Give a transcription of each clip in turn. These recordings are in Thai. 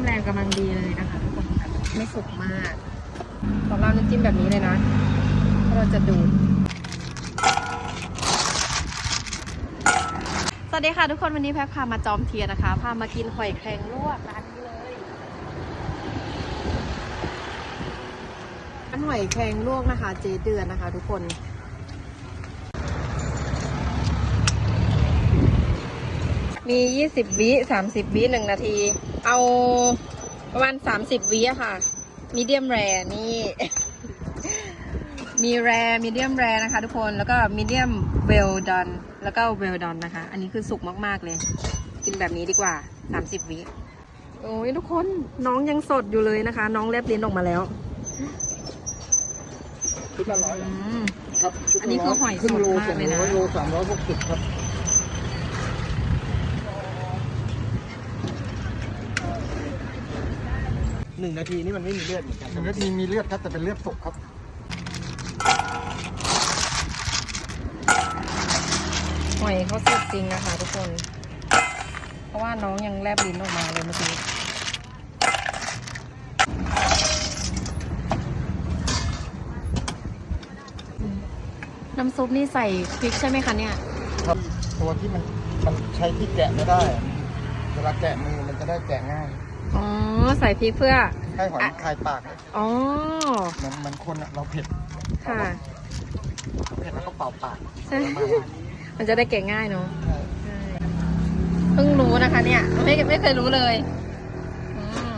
มแรงกำลังดีเลยนะคะทุกคนแบบไม่สุกมากของเราน้ำจิ้มแบบนี้เลยนะ เราจะดูด สวัสดีค่ะทุกคนวันนี้แพ็คพามาจอมเทียนนะคะ พามากินหอยแครงลวกร้านนี้เลยร้านหอยแครงลวกนะคะ เจเดือนนะคะ ทุกคนมี 20 วิ 30 วิหนึ่งนาที เอาประมาณ30วิอะค่ะ มีเดียมแรนี่ มีแรมีเดียมแรนะคะทุกคน แล้วก็มีเดียมเวลดอนแล้วก็เวลดอนนะคะ อันนี้คือสุกมากๆเลย กินแบบนี้ดีกว่า30วิโอ้ยทุกคนน้องยังสดอยู่เลยนะคะ น้องแลบลิ้นออกมาแล้วชุดละร้อยอืมครับชุดอันนี้คือหอยสดครึ่งโลมากเลยนะสองร้อยโลสามร้อยหกสิบครับ หนึ่งนาทีนี่มันไม่มีเลือดเหมือนกันหนึ่งนาทีมีเลือดครับแต่เป็นเลือดสดครับหอยเขาสดจริงนะคะทุกคน เพราะว่าน้องยังแลบลิ้นออกมาเลยเมื่อกี้น้ำซุปนี่ใส่พริกใช่ไหมคะเนี่ย ครับตัวที่มันมันใช้ที่แกะไม่ได้เวลาแกะมือมันจะได้แกะง่าย อ๋อ ใส่พริกเพื่อให้หอยมันคลายปากอ๋อ เหมือนเหมันคนอะเราเผ็ดค่ะเผ็ดแล้วก็เป่าปากใช่ มันจะได้แกะง่ายเนาะใช่ใช่เพิ่งรู้นะคะเนี่ย ไม่ไม่เคยรู้เลยอืม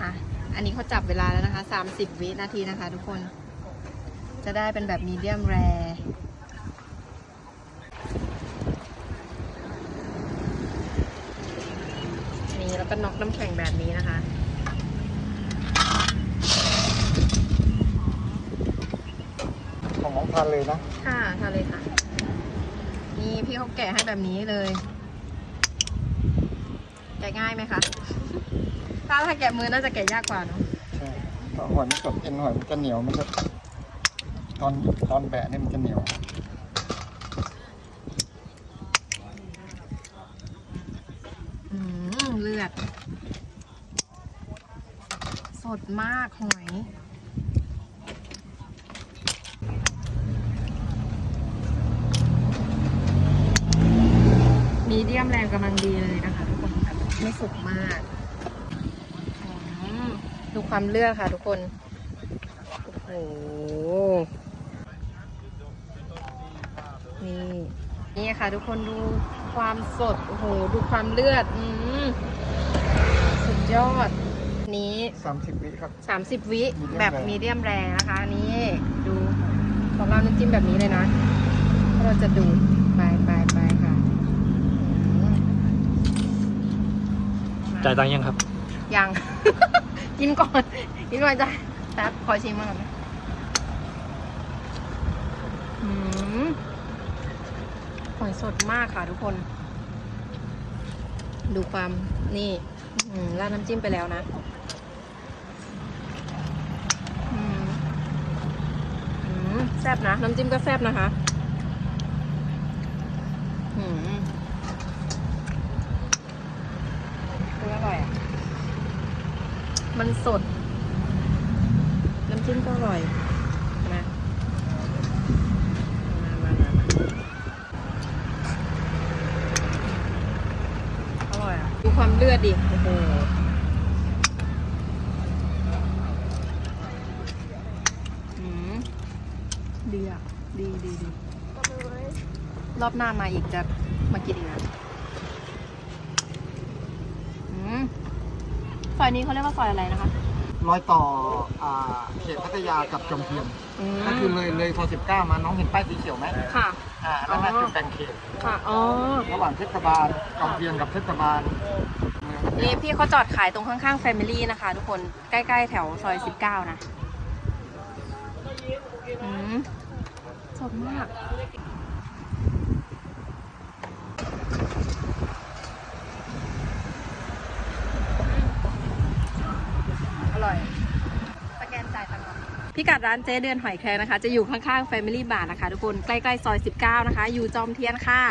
อะ อันนี้เขาจับเวลาแล้วนะคะ 30 วินาทีนะคะทุกคน จะได้เป็นแบบมีเดียมแร นี่แล้วก็น็อกน้ำแข็งแบบนี้นะคะ ของน้องทานเลยนะ ค่ะทานเลยค่ะ นี่พี่เขาแกะให้แบบนี้เลย แกะง่ายไหมคะ ถ้าถ้าแกะมือน่าจะแกะยากกว่าเนอะใช่เพราะหอยมันสดเอ็นหอยมันจะเหนียวมันจะตอนตอนแบะเนี่ยมันจะเหนียว อืมเลือด สดมากหอยมีเดียมแรงกำลังดีเลยนะคะทุกคนแบบไม่สุกมากดูความเลือดค่ะทุกคน โอ้โห นี่ นี่ค่ะทุกคนดู ความสด โอ้โห ดูความเลือด อืมสุดยอด นี้ สามสิบวิครับ 30 วิ Medium แบบ rare มีเดียมแรงนะคะ นี่ ดู ของเราน้ำจิ้มแบบนี้เลยนะ เราจะดูดไปไปไปค่ะอืมจ่ายตังค์ยังครับ ยัง กินก่อน กินก่อนจ้ะแป๊บขอชิมมาก่อนนะอืม หอยสดมากค่ะทุกคน ดูความนี่อืมราดน้ำจิ้มไปแล้วนะแซ่บนะ น้ำจิ้มก็แซ่บนะคะอืมออร่อยอะ มันสด น้ำจิ้มก็อร่อยนะมามามามาอร่อยอะ ดูความ เลือดดิ โอ้โห อืม ดีอะ ดีดีดี รอบหน้ามาอีกจะมากินอีกนะอืมซอยนี้เขาเรียกว่าซอยอะไรนะคะ รอยต่ออ่าเขตพัทยากับจอมเทียนอืมก็คือเลยเลยซอยสิบเก้ามาน้องเห็นป้ายสีเขียวไหมค่ะ อ่าอันนั่นน่ะคือแบ่งเขตค่ะ อ๋อ ระหว่างเทศบาลจอมเทียนกับเทศบาลเมืองพัท นี่พี่เขาจอดขายตรงข้างๆ Family นะคะ ทุกคนใกล้ๆ แถวซอย 19 นะอืมสดมาก อร่อย สแกนจ่ายตังค์ก่อนพี่กัดร้านเจ๊เดือนหอยแครงนะคะ จะอยู่ข้างๆ Family Bar นะคะ ทุกคนใกล้ๆ ซอย 19 นะคะ อยู่จอมเทียนค่ะ